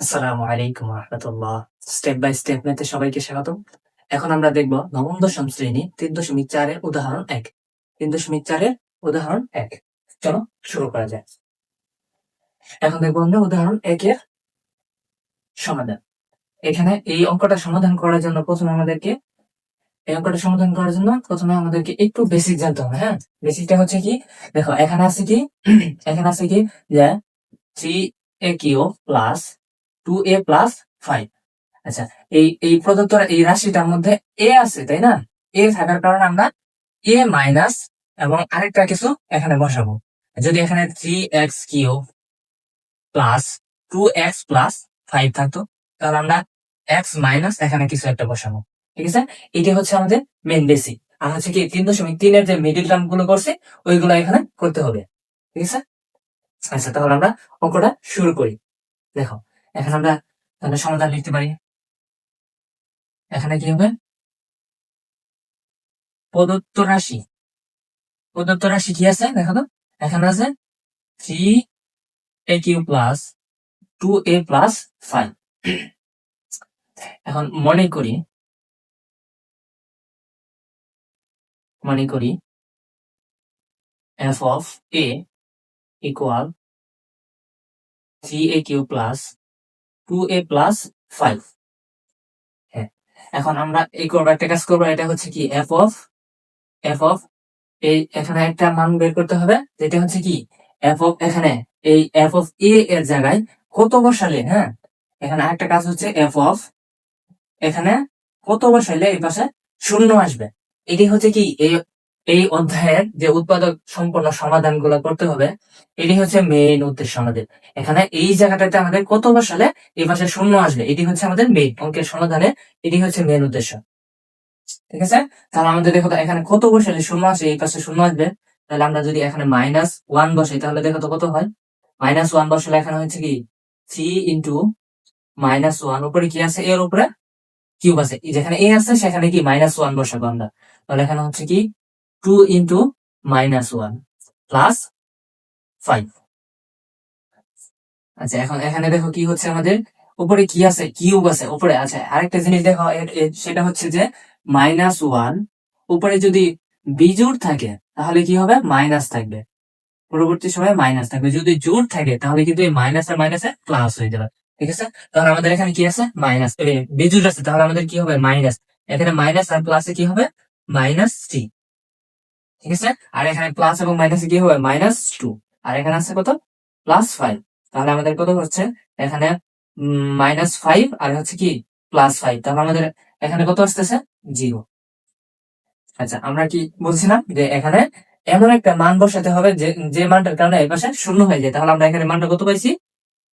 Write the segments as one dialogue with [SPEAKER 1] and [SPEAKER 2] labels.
[SPEAKER 1] আসসালামু আলাইকুম রহমতুল্লাহ। Step by step মেতে সবাইকে স্বাগত এখন আমরা দেখব নবম দশম শ্রেণি তিন দশমিক চারের উদাহরণ এক। তিন দশমিক চারের উদাহরণ এক। চলো শুরু করা যায় এখন দেখব আমরা উদাহরণ একের সমাধান। এখানে এই অঙ্কটা সমাধান করার জন্য প্রথমে আমাদেরকে, এই অঙ্কটা সমাধান করার জন্য প্রথমে আমাদেরকে একটু বেসিক জানতে হবে হ্যাঁ? বেসিকটা হচ্ছে কি, দেখো, এখানে আছে কি, এখানে আছে কি যে three A cube plus two A plus five আচ্ছা এই এই প্রদত্ত এই রাশিটার মধ্যে এ আছে, তাই না? এ থাকার কারণে আমরা এ মাইনাস এবং আরেকটা কিছু এখানে বসাবো। যদি এখানে three X cube plus two X plus five থাকতো, তাহলে আমরা এক্স মাইনাস এখানে কিছু একটা বসাবো। ঠিক আছে? এটি হচ্ছে আমাদের মেন বেসিক আর হচ্ছে কি, তিন দশমিক তিনের যে মিডিল টার্মগুলো করছে, ওইগুলো এখানে করতে হবে। ঠিক আছে? আচ্ছা তাহলে আমরা অঙ্কটা শুরু করি। দেখো এখন আমরা তাহলে সমাধান লিখতে পারি। এখানে কি হবে? প্রদত্ত রাশি। প্রদত্ত রাশি কি আছে? দেখো তো, এখানে আছে three A cube plus two A plus five এখন মনে করি মনে করি F of A equal three A cube plus two A plus five হ্যাঁ এখন আমরা এই করব একটা কাজ করব, এটা হচ্ছে কি এফ অফ এফ অফ এই এখানে একটা মান বের করতে হবে, যেটা হচ্ছে কি এফ অফ এখানে এই এফ অফ এ এর জায়গায় কত বসালে হ্যাঁ এখানে আরেকটা কাজ হচ্ছে এফ অফ এখানে কত বসাইলে এই পাশে শূন্য আসবে। এটি হচ্ছে কি এই এই অধ্যায়ের যে উৎপাদক সম্পন্ন সমাধানগুলো করতে হবে, এটি হচ্ছে মেইন উদ্দেশ্য আমাদের। এখানে এই জায়গাটাতে আমাদের কত বসালে এই পাশে শূন্য আসবে, এটি হচ্ছে আমাদের মেইন অঙ্কের সমাধানে এটি হচ্ছে মেইন উদ্দেশ্য। ঠিক আছে? তাহলে আমাদের দেখো এখানে কত বসালে শূন্য আসে, এই পাশে শূন্য আসবে। তাহলে আমরা যদি এখানে মাইনাস ওয়ান বসাই, তাহলে দেখো তো কত হয়? মাইনাস ওয়ান বসালে এখানে হচ্ছে কি? থ্রি ইন্টু মাইনাস ওয়ান উপরে কি আছে? এর উপরে কিউব আছে। যেখানে এ আছে, সেখানে কি? মাইনাস ওয়ান বসাবো আমরা। তাহলে এখানে হচ্ছে কি? Two into minus one plus five আচ্ছা এখন এখানে দেখো কি হচ্ছে আমাদের? উপরে কি আছে? কিউব আছে, উপরে। আছে আরেকটা জিনিস দেখো সেটা হচ্ছে যে মাইনাস ওয়ান উপরে যদি বিজোড় থাকে, তাহলে কি হবে? মাইনাস থাকবে। পরবর্তী সময়ে মাইনাস থাকবে। যদি জোর থাকে, তাহলে কিন্তু এই মাইনাস আর মাইনাসে প্লাস হয়ে যাবে। ঠিক আছে? তাহলে আমাদের এখানে কি আছে? মাইনাস বিজুর আছে। তাহলে আমাদের কি হবে? মাইনাস এখানে মাইনাস আর প্লাসে কি হবে? মাইনাস থ্রি ঠিক আছে? আর এখানে প্লাস এবং মাইনাসে কি হবে? মাইনাস টু আর এখানে আছে কত? প্লাস ফাইভ তাহলে আমাদের কত হচ্ছে? এখানে মাইনাস ফাইভ আর হচ্ছে কি? প্লাস ফাইভ তাহলে আমাদের এখানে কত আসতেছে? জিরো আচ্ছা আমরা কি বলছিলাম যে এখানে এমন একটা মান বসাতে হবে যে যে মানটার কারণে এই পাশে শূন্য হয়ে যায়। তাহলে আমরা এখানে মানটা কত পাইছি?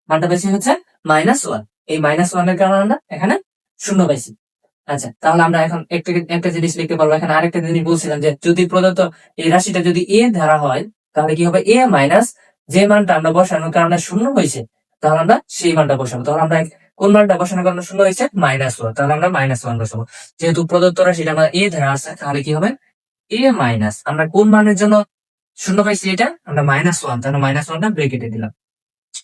[SPEAKER 1] মানটা পাইছি হচ্ছে মাইনাস ওয়ান এই মাইনাস ওয়ানের কারণে আমরা এখানে শূন্য পাইছি। আচ্ছা তাহলে আমরা এখন একটা একটা জিনিস লিখতে পারব। এখানে আরেকটা জিনিস বলছিলাম যে, যদি প্রদত্ত এই রাশিটা যদি এ ধারা হয়, তাহলে কি হবে? এ মাইনাস যে মানটা আমরা বসানোর কারণে শূন্য হয়েছে, তাহলে আমরা সেই মানটা বসাবো। তাহলে আমরা কোন মানটা বসানোর কারণে শূন্য হয়েছে? মাইনাস ওয়ান তাহলে আমরা মাইনাস ওয়ান বসাবো। যেহেতু প্রদত্ত রাশিটা আমরা এ ধারা আছে, তাহলে কি হবে? এ মাইনাস আমরা কোন মানের জন্য শূন্য পাইছি এটা? আমরা মাইনাস ওয়ান তাহলে মাইনাস ওয়ানটা ব্রেকেটে দিলাম।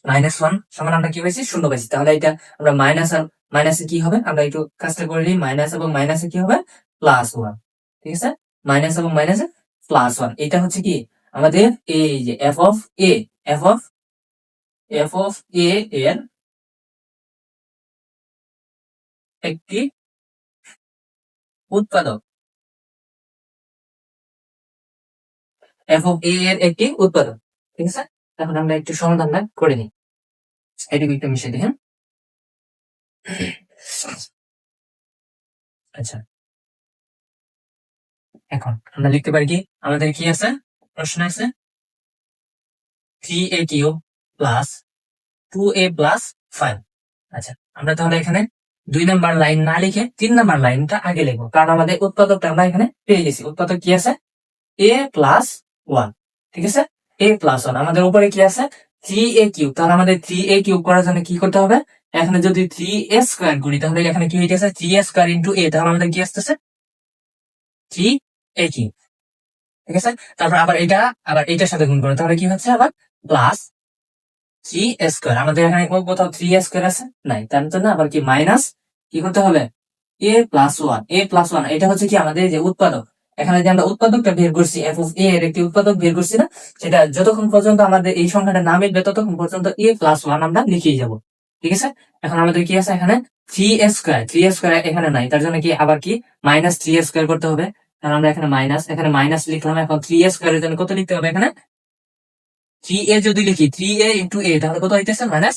[SPEAKER 1] মাইনাস ওয়ান সমান আমরা কি পাইছি? শূন্য পাইছি। তাহলে এটা আমরা মাইনাস মাইনাসে কি হবে? আমরা একটু কাজটা করে নিই। মাইনাস এবং মাইনাসে কি হবে? Plus one. ঠিক আছে? মাইনাস এবং মাইনাসে প্লাস ওয়ান। এটা হচ্ছে কি? আমাদের এই যে F of A F of F of A এর একটি উৎপাদক। এফ অফ এ এর একটি উৎপাদক। ঠিক আছে? এখন আমরা একটু সমাধানটা করে নিই। এটুকু একটু মিশিয়ে দিই হ্যাঁ? আচ্ছা। এখন আমরা লিখতে পারি কি? আমাদের কি আছে? প্রশ্ন আছে। Three A cube plus two A plus five আচ্ছা আমরা তাহলে এখানে দুই নাম্বার লাইন না লিখে তিন নাম্বার লাইনটা আগে লিখব। কারণ আমাদের উৎপাদকটা আমরা এখানে পেয়ে গেছি। উৎপাদক কি আছে? এ প্লাস ওয়ান ঠিক আছে? এ প্লাস ওয়ান আমাদের উপরে কি আছে? থ্রি এ কিউব তাহলে আমাদের থ্রি এ কিউব করার জন্য কি করতে হবে? এখানে যদি থ্রি এ স্কোয়ার করি, তাহলে এখানে কি হইতেছে? Three A square into A তাহলে আমাদের কি আসতেছে? থ্রি এ কিউব ঠিক আছে? তারপর আবার এটা, আবার এটার সাথে গুণ করো, তাহলে কি হচ্ছে আবার? প্লাস থ্রি এ স্কোয়ার আমাদের এখানে কোথাও থ্রি এ স্কোয়ার আছে? নাই, তার জন্য আবার কি মাইনাস কি করতে হবে? A plus one A plus one এটা হচ্ছে কি আমাদের যে উৎপাদক। এখানে যে আমরা উৎপাদকটা বের করছি এফ অফ এ এর একটি উৎপাদক বের করছি না, সেটা যতক্ষণ পর্যন্ত আমাদের এই সংখ্যাটা না মিলবে ততক্ষণ পর্যন্ত এ প্লাস ওয়ান আমরা লিখেই যাব। ঠিক আছে? এখন আমাদের কি আছে এখানে? থ্রি স্কোয়ার থ্রি স্কোয়ার এখানে নাই, তার জন্য কি আবার কি? মাইনাস থ্রি স্কোয়ার করতে হবে। কারণ আমরা এখানে মাইনাস এখানে মাইনাস লিখলাম, এখন থ্রি স্কোয়ারের জন্য কত লিখতে হবে এখানে? থ্রি এ যদি লিখি থ্রি এ ইন্টু এ তাহলে কত হইতেছে? মাইনাস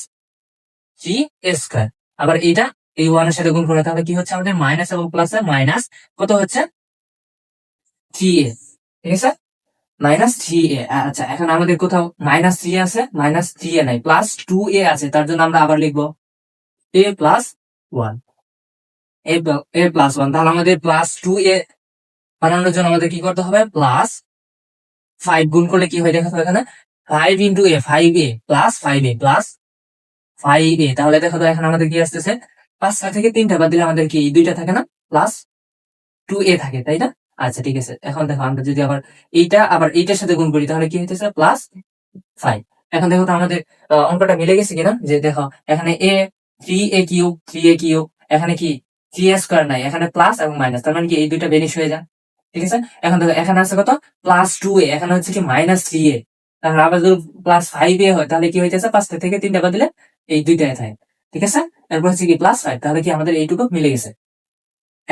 [SPEAKER 1] থ্রি স্কোয়ার আবার এটা এই ওয়ানের সাথে গুণ করে, তাহলে কি হচ্ছে আমাদের? মাইনাস এবং প্লাস মাইনাস কত হচ্ছে? ঠিক আছে? মাইনাস থ্রি এ আচ্ছা এখন আমাদের কোথাও মাইনাস থ্রি আছে মাইনাস থ্রি এ নাই প্লাস টু এ আছে, তার জন্য আমরা আবার লিখব A plus one A plus one তাহলে আমাদের প্লাস টু এ বানানোর জন্য আমাদের কি করতে হবে? প্লাস ফাইভ গুণ করলে কি হয় দেখো তো এখানে? Five into A five A plus five A plus five A তাহলে দেখো তো এখন আমাদের কি আসতেছে? পাঁচটা থেকে তিনটা বাদ দিলে আমাদের কি দুইটা থাকে না? প্লাস টু এ থাকে, তাই না? আচ্ছা ঠিক আছে। এখন দেখো আমরা যদি আবার এইটা আবার এইটার সাথে গুণ করি, তাহলে কি হইতেছে? প্লাস ফাইভ এখন দেখো তো আমাদের অঙ্কটা মিলে গেছে কিনা? যে দেখো, এখানে A three A cube three A cube এখানে কি? থ্রি এ স্কোয়ার নাই, এখানে প্লাস এবং মাইনাস তার মানে কি এই দুইটা বেনিশ হয়ে যায়। ঠিক আছে? এখন দেখো, এখানে আছে কত? প্লাস টু এ এখানে হচ্ছে কি মাইনাস থ্রি এ তাহলে আবার যদি প্লাস ফাইভ এ হয়, তাহলে কি হইতেছে? পাঁচটা থেকে তিনটা বাদ দিলে এই দুইটাই থাকে ঠিক আছে? এরপর হচ্ছে কি প্লাস ফাইভ তাহলে কি আমাদের এইটুকু মিলে গেছে।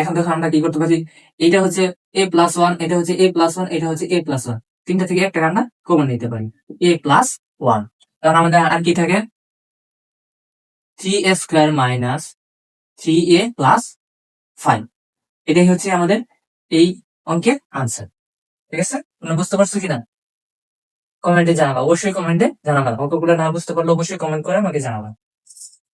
[SPEAKER 1] এখন দেখো আমরা কি করতে পারি? এইটা হচ্ছে এ প্লাস ওয়ান এটা হচ্ছে এ প্লাস ওয়ান এটা হচ্ছে এ প্লাস ওয়ান তিনটা থেকে একটা রান্না কমন নিতে পারি। এ প্লাস ওয়ান কারণ আমাদের আর কি থাকে? Three A square minus three A plus five এটাই হচ্ছে আমাদের এই অঙ্কের আনসার ঠিক আছে? তোমরা বুঝতে পারছ কিনা? কমেন্টে জানাবা। অবশ্যই কমেন্টে জানাবা। অঙ্কগুলো না বুঝতে পারলে অবশ্যই কমেন্ট করে আমাকে জানাবা।